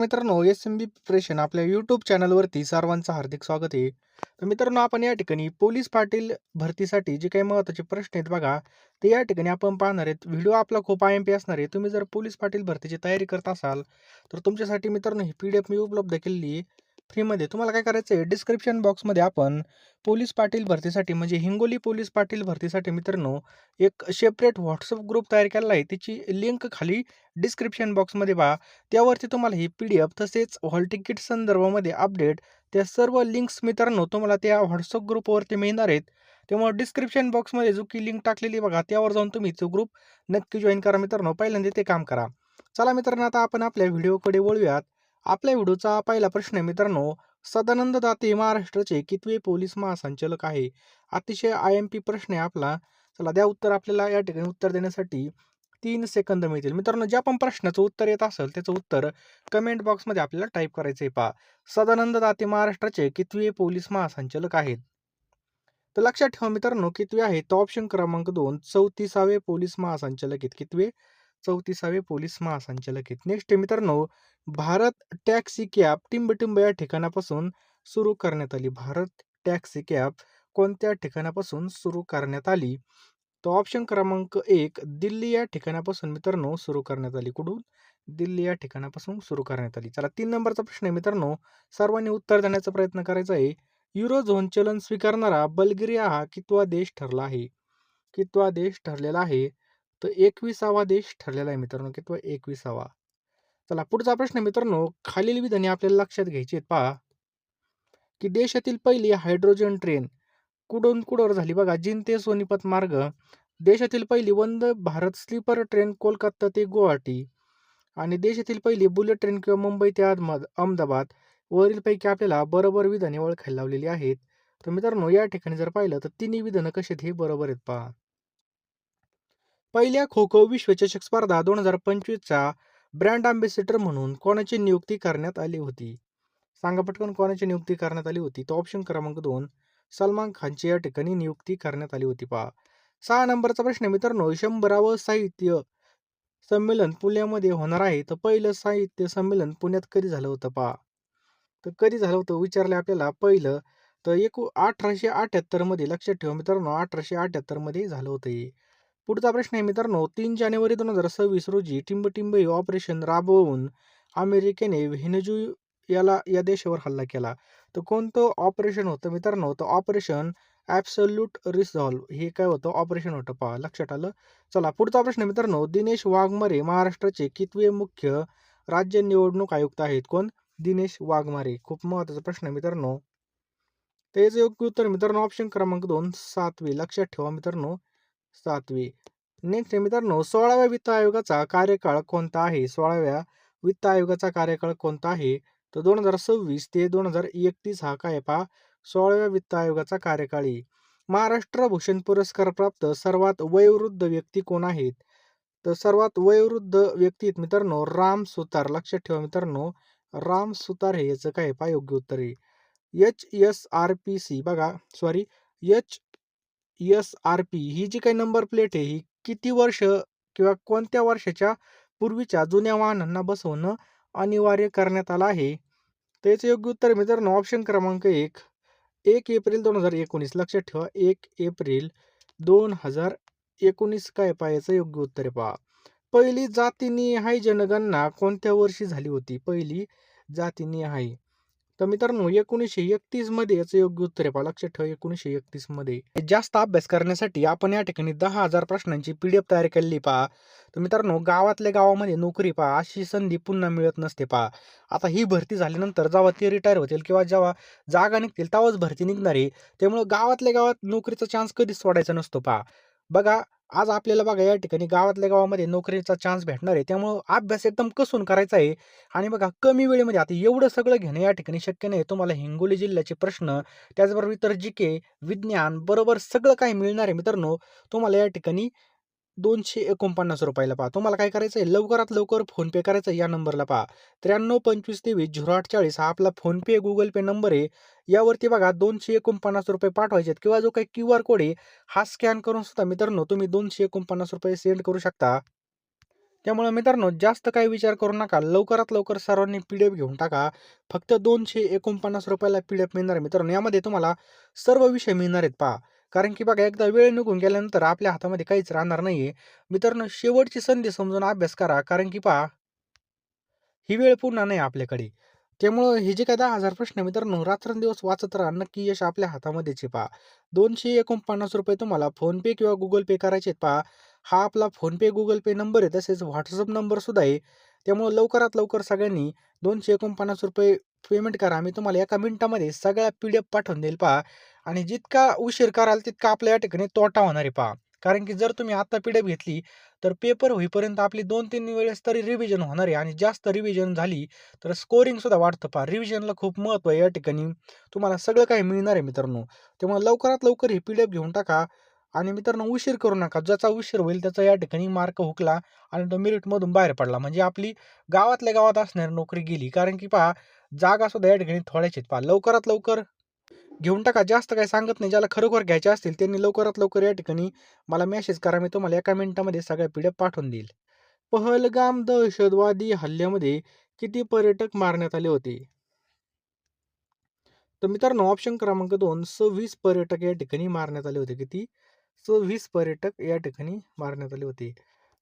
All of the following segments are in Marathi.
मित्रांनो एस एम बी प्रिपरेशन आपल्या यूट्यूब चॅनलवरती सर्वांचं हार्दिक स्वागत आहे. तर मित्रांनो आपण या ठिकाणी पोलीस पाटील भरतीसाठी जे काही महत्त्वाचे प्रश्न आहेत बघा ते या ठिकाणी आपण पाहणार आहेत. व्हिडिओ आपला खूप आय एम पी असणार आहे. तुम्ही जर पोलीस पाटील भरतीची तयारी करत असाल तर तुमच्यासाठी मित्रांनो ही पी डी एफ मी उपलब्ध केलेली आहे. फ्रीमध्ये. तुम्हाला काय करायचं आहे डिस्क्रिप्शन बॉक्समध्ये आपण पोलीस पाटील भरतीसाठी म्हणजे हिंगोली पोलीस पाटील भरतीसाठी मित्रांनो एक सेपरेट व्हॉट्सअप ग्रुप तयार केलेला आहे. त्याची लिंक खाली डिस्क्रिप्शन बॉक्समध्ये पहा. त्यावरती तुम्हाला ही पी डी एफ तसेच हॉल तिकीट संदर्भामध्ये अपडेट त्या सर्व लिंक्स मित्रांनो तुम्हाला त्या व्हॉट्सअप ग्रुपवरती मिळणार आहेत. त्यामुळे डिस्क्रिप्शन बॉक्समध्ये जो की लिंक टाकलेली बघा त्यावर जाऊन तुम्ही तो ग्रुप नक्की जॉईन करा मित्रांनो. पहिल्यांदा ते काम करा. चला मित्रांनो आता आपण आपल्या व्हिडिओकडे वळूयात. आपल्या व्हिडिओचा पहिला प्रश्न आहे मित्रांनो सदानंद दाते महाराष्ट्राचे कितवे पोलीस महासंचालक आहे? अतिशय आय एम पी प्रश्न आहे आपला. चला द्या उत्तर आपल्याला या ठिकाणी उत्तर देण्यासाठी. तीन सेकंद मिळतील. मित्रांनो ज्या पण प्रश्नाचं उत्तर येत असेल त्याचं उत्तर कमेंट बॉक्समध्ये आपल्याला टाईप करायचं आहे पहा. सदानंद दाते महाराष्ट्राचे कितवे पोलीस महासंचालक आहेत? तर लक्षात ठेवा मित्रांनो कितवे आहेत? तर ऑप्शन क्रमांक दोन चौतीसावे पोलीस महासंचालक आहेत. कितवे? चौतीसावे पोलीस महासंचालक आहेत. नेक्स्ट आहे मित्रांनो भारत टॅक्सी कॅब टिंबटिंब या ठिकाणापासून सुरू करण्यात आली. भारत टॅक्सी कॅब कोणत्या ठिकाणापासून सुरू करण्यात आली? तो ऑप्शन क्रमांक एक दिल्ली या ठिकाणापासून मित्रांनो सुरू करण्यात आली. कुठून? दिल्ली या ठिकाणापासून सुरू करण्यात आली. चला तीन नंबरचा प्रश्न आहे मित्रांनो. सर्वांनी उत्तर देण्याचा प्रयत्न करायचा आहे. युरो झोन चलन स्वीकारणारा बल्गेरिया हा कितवा देश ठरला आहे? कितवा देश ठरलेला आहे? तर एकविसावा देश ठरलेला आहे मित्रांनो किंवा एकविसावा. चला पुढचा प्रश्न मित्रांनो खालील विधाने आपल्याला लक्षात घ्यायची आहेत पहा. की देशातील पहिली हायड्रोजन ट्रेन कुडून कुडवर झाली. बघा जिन ते सोनीपत मार्ग. देशातील पहिली वंद भारत स्लीपर ट्रेन कोलकाता ते गुवाहाटी. आणि देशातील पहिली बुलेट ट्रेन किंवा मुंबई ते अहमद अहमदाबाद. वरीलपैकी आपल्याला बरोबर विधाने ओळखायला लावलेली आहेत. तर मित्रांनो या ठिकाणी जर पाहिलं तर तिन्ही विधानं कशी आहेत हे बरोबर आहेत पहा. पहिल्या खो खो विश्वचषक स्पर्धा दोन हजार पंचवीसचा ब्रँड अँबेसिडर म्हणून कोणाची नियुक्ती करण्यात आली होती? सांगा पटकन कोणाची नियुक्ती करण्यात आली होती? तो ऑप्शन क्रमांक दोन सलमान खानची या ठिकाणी नियुक्ती करण्यात आली होती पहा. सहा नंबरचा प्रश्न मित्रांनो शंभरावं साहित्य संमेलन पुण्यामध्ये होणार आहे. तर पहिलं साहित्य संमेलन पुण्यात कधी झालं होतं पहा? तर कधी झालं होतं विचारलं आपल्याला. पहिलं तर एकू अठराशे अठ्याहत्तरमध्ये लक्षात ठेवा मित्रांनो अठराशे अठ्याहत्तरमध्ये झालं होतं हे. पुढचा प्रश्न आहे मित्रांनो तीन जानेवारी दोन हजार सव्वीस रोजी टिंबटिंब हे ऑपरेशन राबवून अमेरिकेने व्हेनेजू याला या देशावर हल्ला केला. तर कोणतं ऑपरेशन होतं मित्रांनो? तर ऑपरेशन ॲब्सल्यूट रिसॉल्व हे काय होतं? ऑपरेशन होतं पहा लक्षात आलं? चला पुढचा प्रश्न मित्रांनो दिनेश वाघमारे महाराष्ट्राचे कितवे मुख्य राज्य निवडणूक आयुक्त आहेत? कोण? दिनेश वाघमारे. खूप महत्त्वाचा प्रश्न आहे मित्रांनो. त्याचं योग्य उत्तर मित्रांनो ऑप्शन क्रमांक दोन सातवे. लक्षात ठेवा मित्रांनो सातवी. नेक्स्ट मित्रांनो सोळाव्या वित्त आयोगाचा कार्यकाळ कोणता आहे? सोळाव्या वित्त आयोगाचा कार्यकाळ कोणता आहे? तर दोन हजार सव्वीस ते दोन हजार एकतीस हा काय पहा? सोळाव्या वित्त आयोगाचा कार्यकाळ आहे. महाराष्ट्र भूषण पुरस्कार प्राप्त सर्वात वयोवृद्ध व्यक्ती कोण आहेत? तर सर्वात वयोवृद्ध व्यक्ती आहेत मित्रांनो राम सुतार. लक्षात ठेवा मित्रांनो राम सुतार हे याचं काय पहा? योग्य उत्तर आहे. H S R P C बघा sorry H S R P ही जी काही नंबर प्लेट आहे ही किती वर्ष किंवा कोणत्या वर्षाच्या पूर्वीच्या जुन्या वाहनांना बसवणं अनिवार्य करण्यात आलं आहे? त्याचं योग्य उत्तर मित्रांनो ऑप्शन क्रमांक एक. एक एप्रिल दोन हजार एकोणीस. लक्षात ठेवा एक एप्रिल दोन हजार एकोणीस काय पाहायचं योग्य उत्तर आहे पहा. पहिली जातीनिहाय जनगणना कोणत्या वर्षी झाली होती? पहिली जातीनिहाय तर मित्रांनो एकोणीसशे एकतीसमध्ये याचं योग्य उत्तर आहे. पहा लक्षात ठेवा एकोणीसशे एकतीसमध्ये. जास्त अभ्यास करण्यासाठी आपण या ठिकाणी दहा हजार प्रश्नांची पीडीएफ तयार केलेली पहा. तर मित्रांनो गावातल्या गावामध्ये नोकरी पहा अशी संधी पुन्हा मिळत नसते पहा. आता ही भरती झाल्यानंतर जेव्हा ते रिटायर होतील किंवा जेव्हा जागा निघतील तेव्हाच भरती निघणार आहे. त्यामुळं गावातल्या गावात नोकरीचा चान्स कधीच सोडायचा नसतो पहा. बघा आज आपल्याला बघा या ठिकाणी गावातल्या गावामध्ये नोकरीचा चान्स भेटणार आहे. त्यामुळं अभ्यास एकदम कसून करायचा आहे. आणि बघा कमी वेळेमध्ये आता एवढं सगळं घेणं या ठिकाणी शक्य नाही. तुम्हाला हिंगोली जिल्ह्याचे प्रश्न त्याचबरोबर इतर जी के विज्ञान बरोबर सगळं काही मिळणार आहे मित्रांनो. तुम्हाला या ठिकाणी दोनशे एकोणपन्नास रुपयाला पहा. तुम्हाला काय करायचं आहे? लवकरात लवकर फोनपे करायचं आहे. या नंबरला पहा. त्र्याण्णव पंचवीस तेवीस झिरो आठ चाळीस हा आपला फोनपे गुगल पे नंबर आहे. यावरती बघा दोनशे एकोणपन्नास रुपये पाठवायचे आहेत. किंवा जो काही क्यू आर कोड आहे हा स्कॅन करून सुद्धा मित्रांनो तुम्ही दोनशे एकोणपन्नास रुपये सेंड करू शकता. त्यामुळे मित्रांनो जास्त काही विचार करू नका. लवकरात लवकर सर्वांनी पी डी एफ घेऊन टाका. फक्त दोनशे एकोणपन्नास रुपयाला पी डी एफ मिळणार आहे मित्रांनो. यामध्ये तुम्हाला सर्व विषय मिळणार आहेत. पहा. कारण की बघा एकदा वेळ निघून गेल्यानंतर आपल्या हातामध्ये काहीच राहणार नाहीये. मित्रांनो शेवटची संधी समजून अभ्यास करा. कारण की पहा ही वेळ पुन्हा नाही आपल्याकडे. त्यामुळं हे जे काय दहा हजार प्रश्न मित्रांनो रात्रंदिवस वाचत राहा. नक्की यश आपल्या हातामध्येच आहे पहा. दोनशे एकोणपन्नास रुपये तुम्हाला फोनपे किंवा गुगल पे करायचे पहा. हा आपला फोनपे गुगल पे नंबर आहे तसेच व्हॉट्सअप नंबर सुद्धा आहे. त्यामुळं लवकरात लवकर सगळ्यांनी दोनशे एकोणपन्नास रुपये पेमेंट करा. मी तुम्हाला एका मिनिटामध्ये सगळ्या पी डी एफ पाठवून देईल पहा. आणि जितका उशीर कराल तितका आपल्या या ठिकाणी तोटा होणार आहे पहा. कारण की जर तुम्ही आत्ता पी डी घेतली तर पेपर होईपर्यंत आपली दोन तीन वेळेस तरी रिव्हिजन होणार आहे आणि जास्त रिव्हिजन झाली तर स्कोरिंगसुद्धा वाढतं पहा. रिव्हिजनला खूप महत्त्व आहे या ठिकाणी. तुम्हाला सगळं काही मिळणार आहे मित्रांनो. त्यामुळे लवकरात लवकर ही पी घेऊन टाका आणि मित्रांनो उशीर करू नका. ज्याचा उशीर होईल त्याचा या ठिकाणी मार्क हुकला आणि तो मेरिटमधून बाहेर पडला. म्हणजे आपली गावातल्या गावात असणारी नोकरी गेली. कारण की पहा जागासुद्धा या ठिकाणी थोड्याच आहेत पहा. लवकरात लवकर घेऊन टाका. जास्त काही सांगत नाही. ज्याला खरोखर घ्यायचे असतील त्यांनी लवकरात लवकर या ठिकाणी मला मेसेज करा. मी तुम्हाला एका मिनिटामध्ये सगळ्या पिढ्या पाठवून देईल. पहलगाम दहशतवादी हल्ल्यामध्ये किती पर्यटक मारण्यात आले होते? तर मित्रांनो ऑप्शन क्रमांक दोन सव्वीस पर्यटक या ठिकाणी मारण्यात आले होते. किती? सव्वीस पर्यटक या ठिकाणी मारण्यात आले होते.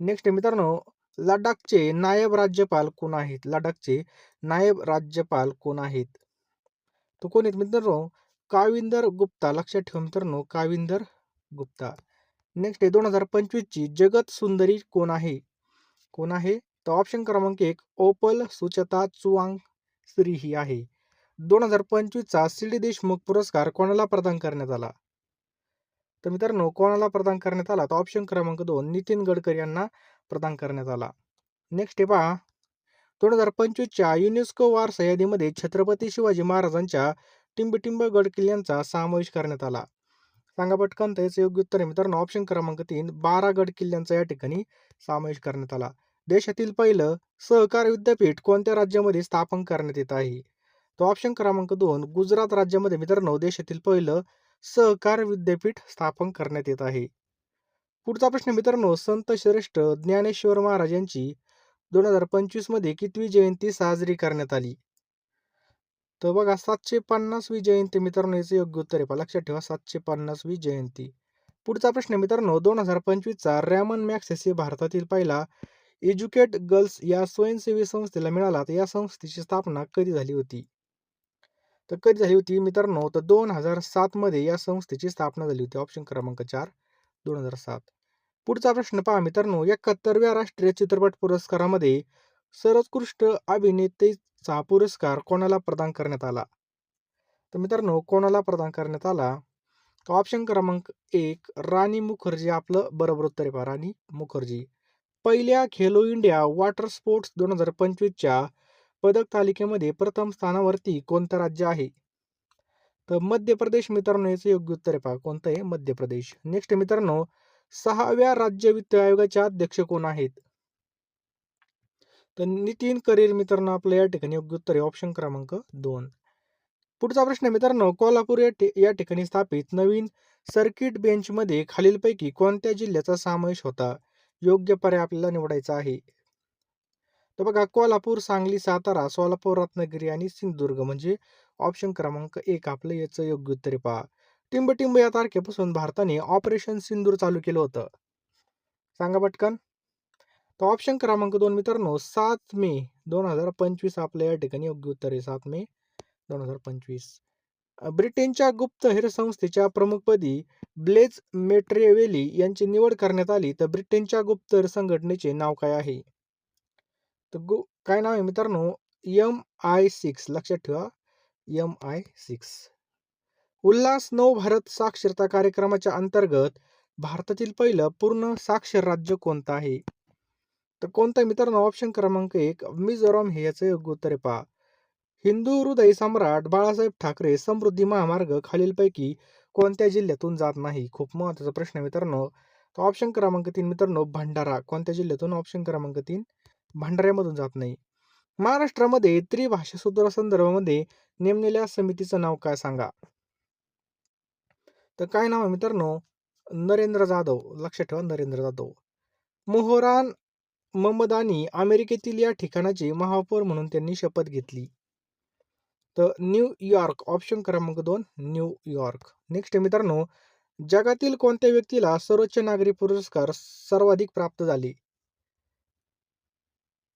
नेक्स्ट मित्रांनो लडाखचे नायब राज्यपाल कोण आहेत? लडाखचे नायब राज्यपाल कोण आहेत? तो कोण आहेत मित्रांनो? काविंदर गुप्ता लक्षात ठेवा मित्रांनो काविंदर गुप्ता. नेक्स्ट आहे दोन हजार पंचवीसची जगत सुंदरी कोण आहे? कोण आहे? तर ऑप्शन क्रमांक एक ओपल सुचता चुआंग स्त्री ही आहे. दोन हजार पंचवीसचा सी डी देशमुख पुरस्कार कोणाला प्रदान करण्यात आला? तर मित्रांनो कोणाला प्रदान करण्यात आला? तर ऑप्शन क्रमांक दोन नितीन गडकरी यांना प्रदान करण्यात आला. नेक्स्ट आहे पहा दोन हजार पंचवीसच्या युनेस्को वारसा यादीमध्ये छत्रपती शिवाजी महाराजांच्या टिंबटिंब गड किल्ल्यांचा समावेश करण्यात आला. सांगा पटकन तर याचं योग्य उत्तर आहे. मित्रांनो ऑप्शन क्रमांक तीन बारा गड किल्ल्यांचा या ठिकाणी समावेश करण्यात आला. देशातील पहिलं सहकार विद्यापीठ कोणत्या राज्यामध्ये स्थापन करण्यात येत आहे? तो ऑप्शन क्रमांक दोन गुजरात राज्यामध्ये मित्रांनो देशातील पहिलं सहकार विद्यापीठ स्थापन करण्यात येत आहे. पुढचा प्रश्न मित्रांनो संत श्रेष्ठ ज्ञानेश्वर महाराज यांची दोन हजार पंचवीसमध्ये कितवी जयंती साजरी करण्यात आली? तर बघा सातशे पन्नासवी जयंती मित्रांनो याचं योग्य उत्तर आहे. लक्षात ठेवा सातशे पन्नासवी जयंती. पुढचा प्रश्न मित्रांनो दोन हजार पंचवीसचा रॅमन मॅक्सेस हे भारतातील पहिला एज्युकेट गर्ल्स या स्वयंसेवी संस्थेला मिळाला. तर या संस्थेची स्थापना कधी झाली होती? तर कधी झाली होती मित्रांनो? तर दोन हजार सातमध्ये या संस्थेची स्थापना झाली होती. ऑप्शन क्रमांक चार दोन हजार सात. पुढचा प्रश्न पहा मित्रांनो एकाहत्तरव्या राष्ट्रीय चित्रपट पुरस्कारामध्ये सर्वोत्कृष्ट अभिनेते चा पुरस्कार कोणाला प्रदान करण्यात आला? तर मित्रांनो कोणाला प्रदान करण्यात आला? तर ऑप्शन क्रमांक एक राणी मुखर्जी आपलं बरोबर उत्तर आहे राणी मुखर्जी. पहिल्या खेलो इंडिया वॉटर स्पोर्ट्स दोन हजार पंचवीसच्या पदक तालिकेमध्ये प्रथम स्थानावरती कोणतं राज्य आहे? तर मध्य प्रदेश मित्रांनो याचं योग्य उत्तर आहे पहा कोणतं आहे? मध्य प्रदेश नेक्स्ट मित्रांनो सहाव्या राज्य वित्त आयोगाचे अध्यक्ष कोण आहेत? तर नितीन करीर मित्रांनो आपलं या ठिकाणी योग्य उत्तर आहे. ऑप्शन क्रमांक दोन. पुढचा प्रश्न मित्रांनो कोल्हापूर या या ठिकाणी स्थापित नवीन सर्किट बेंचमध्ये खालीलपैकी कोणत्या जिल्ह्याचा समावेश होता? योग्य पर्याय आपल्याला निवडायचा आहे. तर बघा कोल्हापूर सांगली सातारा सोलापूर रत्नागिरी आणि सिंधुदुर्ग म्हणजे ऑप्शन क्रमांक एक आपलं याचं योग्य उत्तर पहा पहा. टिंबटिंब या तारखेपासून भारताने ऑपरेशन सिंदूर चालू केलं होतं. सांगा पटकन. तर ऑप्शन क्रमांक दोन मित्रांनो सात मे दोन हजार पंचवीस आपल्या या ठिकाणी योग्य उत्तर आहे. सात मे दोन हजार पंचवीस. ब्रिटनच्या गुप्तहेर संस्थेच्या प्रमुखपदी ब्लेज मेट्रेवेली यांची निवड करण्यात आली तर ब्रिटनच्या गुप्तहेर संघटनेचे नाव काय आहे? तर गु काय नाव आहे मित्रांनो? एम आय सिक्स लक्षात ठेवा. एम आय सिक्स उल्हास नव भारत साक्षरता कार्यक्रमाच्या अंतर्गत भारतातील पहिलं पूर्ण साक्षर राज्य कोणतं आहे? तर कोणता मित्रांनो ऑप्शन क्रमांक एक मिझोराम हे याचं योग्य उत्तर आहे. पहा. हिंदू हृदय सम्राट बाळासाहेब ठाकरे समृद्धी महामार्ग खालीलपैकी कोणत्या जिल्ह्यातून जात नाही? खूप महत्त्वाचा प्रश्न आहे मित्रांनो. तर ऑप्शन क्रमांक तीन मित्रांनो भंडारा. कोणत्या जिल्ह्यातून? ऑप्शन क्रमांक तीन भंडाऱ्यामधून जात नाही. महाराष्ट्रामध्ये त्रिभाषा सूत्र संदर्भामध्ये नेमलेल्या समितीचं नाव काय सांगा? तर काय नाव आहे मित्रांनो? नरेंद्र जाधव. लक्षात ठेवा नरेंद्र जाधव. मोहरान ममदानी अमेरिकेतील या ठिकाणाचे महापौर म्हणून त्यांनी शपथ घेतली. तर न्यूयॉर्क ऑप्शन क्रमांक दोन न्यूयॉर्क नेक्स्ट मित्रांनो जगातील कोणत्या व्यक्तीला सर्वोच्च नागरी पुरस्कार सर्वाधिक प्राप्त झाले?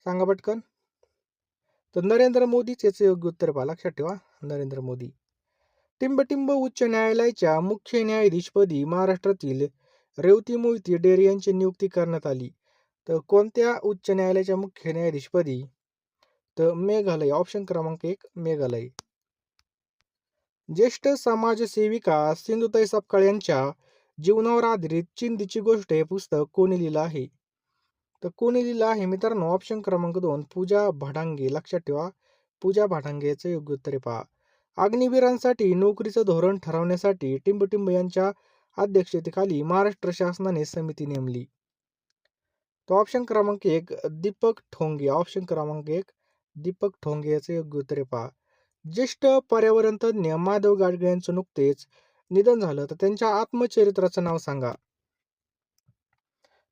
सांगा पटकन. तर नरेंद्र मोदीच याचं योग्य उत्तर पहा लक्षात ठेवा. नरेंद्र मोदी. टिंबटिंब उच्च न्यायालयाच्या मुख्य न्यायाधीशपदी महाराष्ट्रातील रेवती मोहिती डेरे यांची नियुक्ती करण्यात आली. तर कोणत्या उच्च न्यायालयाच्या मुख्य न्यायाधीशपदी? तर मेघालय ऑप्शन क्रमांक एक मेघालय. ज्येष्ठ समाजसेविका सिंधुताई सपकाळ यांच्या जीवनावर आधारित चिंधीची गोष्ट हे पुस्तक कोणी लिहिलं आहे? तर कोणी लिहिलं आहे मित्रांनो? ऑप्शन क्रमांक दोन पूजा भाडांगे. लक्षात ठेवा पूजा भाडांगे योग्य उत्तर पहा. अग्निवीरांसाठी नोकरीचं धोरण ठरवण्यासाठी टिंबटिंब यांच्या अध्यक्षतेखाली महाराष्ट्र शासनाने समिती नेमली. तो ऑप्शन क्रमांक एक दीपक ठोंगे. ऑप्शन क्रमांक एक दीपक ठोंगे याचं योग्य उत्तर पहा. ज्येष्ठ पर्यावरण तज्ज्ञ माधव गाडगे यांचं नुकतेच निधन झालं. तर त्यांच्या आत्मचरित्राचं नाव सांगा.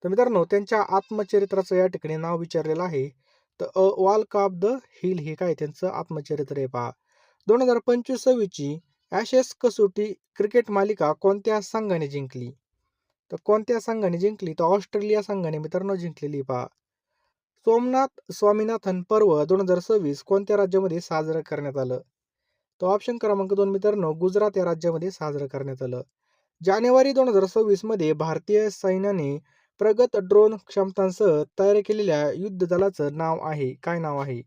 तर मित्रांनो त्यांच्या आत्मचरित्राचं या ठिकाणी नाव विचारलेलं आहे. तर a walk of the hill हे काय त्यांचं आत्मचरित्र आहे पहा. दोन हजार पंचवीस सव्वीसची ॲशेस कसोटी क्रिकेट मालिका कोणत्या संघाने जिंकली? तर कोणत्या संघाने जिंकली? तर ऑस्ट्रेलिया संघाने मित्रांनो जिंकलेली पहा. सोमनाथ स्वामीनाथन पर्व दोन हजार सव्वीस कोणत्या राज्यामध्ये साजरं करण्यात आलं? तो ऑप्शन क्रमांक दोन मित्रांनो गुजरात या राज्यामध्ये साजरं करण्यात आलं. जानेवारी दोन हजार सव्वीसमध्ये भारतीय सैन्याने प्रगत ड्रोन क्षमतांसह तयार केलेल्या युद्ध दलाचं नाव आहे. काय नाव आहे?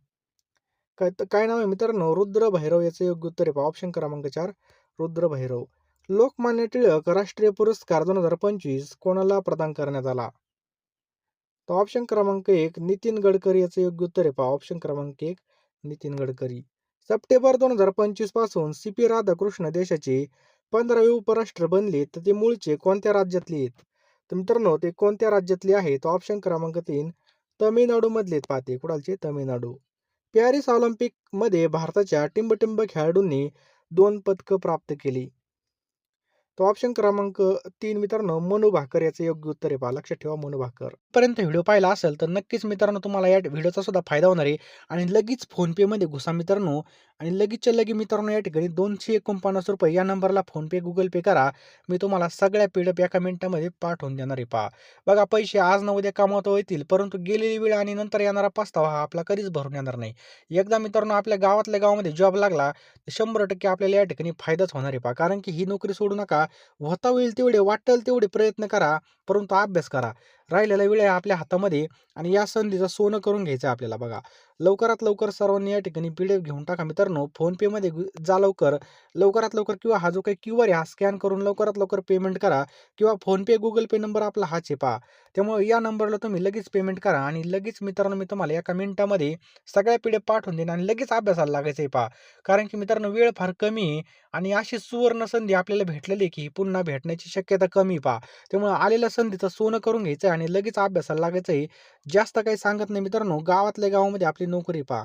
काय काय नाव आहे मित्रांनो? रुद्र भैरव याचं योग्य उत्तर आहे ऑप्शन क्रमांक चार रुद्र भैरव लोकमान्य टिळक राष्ट्रीय पुरस्कार दोन हजार पंचवीस कोणाला प्रदान करण्यात आला? तर ऑप्शन क्रमांक एक नितीन गडकरी याचं योग्य उत्तर आहे. पहा ऑप्शन क्रमांक एक नितीन गडकरी. सप्टेंबर दोन हजार पंचवीसपासून सी पी राधाकृष्ण देशाचे पंधरावे उपराष्ट्र बनले. तर ते मूळचे कोणत्या राज्यातले आहेत? तर मित्रांनो ते कोणत्या राज्यातले आहेत? ऑप्शन क्रमांक तीन तमिळनाडू मधले पाहते कुणालचे तमिळनाडू. पॅरिस ऑलिम्पिकमध्ये भारताच्या टिंबटिंब खेळाडूंनी दोन पदकं प्राप्त केली. तो ऑप्शन क्रमांक तीन मित्रांनो मनू भाकर याचं योग्य उत्तर आहे पहा लक्षात ठेवा मनू भाकर. पर्यंत व्हिडिओ पाहिला असेल तर नक्कीच मित्रांनो तुम्हाला या व्हिडिओचा सुद्धा फायदा होणार आहे. आणि लगेच फोनपेमध्ये घुसा मित्रांनो. आणि लगेचच्या लगे मित्रांनो या ठिकाणी दोनशे एकोणपन्नास रुपये या नंबरला फोनपे गुगल पे करा. मी तुम्हाला सगळ्या पीडप एका मिनिटामध्ये पाठवून देणार आहे. पहा. बघा पैसे आज न उद्या कमावता येतील परंतु गेलेली वेळ आणि नंतर येणारा पस्तावा हा आपला कधीच भरून येणार नाही. एकदा मित्रांनो आपल्या गावातल्या गावामध्ये जॉब लागला तर शंभर टक्के आपल्याला या ठिकाणी फायदाच होणार आहे. पहा कारण की ही नोकरी सोडू नका. होता होईल तेवढे वाटेल तेवढे प्रयत्न करा परंतु अभ्यास करा. राहिलेला वेळ आहे आपल्या हातामध्ये आणि या संधीचं सोनं करून घ्यायचं आहे आपल्याला बघा. लवकरात लवकर सर्वांनी या ठिकाणी पी डी एफ घेऊन टाका मित्रांनो. फोनपेमध्ये जा लवकर. लवकरात लवकर किंवा हा जो काही क्यू आर हा स्कॅन करून लवकरात लवकर पेमेंट करा किंवा फोनपे गुगल पे नंबर आपला हा चेपा पहा. त्यामुळे या नंबरला तुम्ही लगेच पेमेंट करा आणि लगेच मित्रांनो मी तुम्हाला एका मिनिटामध्ये सगळ्या पी पाठवून देईन आणि लगेच अभ्यासाला लागायचं आहे पहा. कारण की मित्रांनो वेळ फार कमी आहे आणि अशी सुवर्ण संधी आपल्याला भेटलेली की पुन्हा भेटण्याची शक्यता कमी पहा. त्यामुळे आलेल्या संधीचं सोनं करून घ्यायचं आहे आणि लगेच अभ्यासाला लागायचं आहे जास्त काही सांगत नाही मित्रांनो गावातल्या गावामध्ये आपली नोकरी पहा.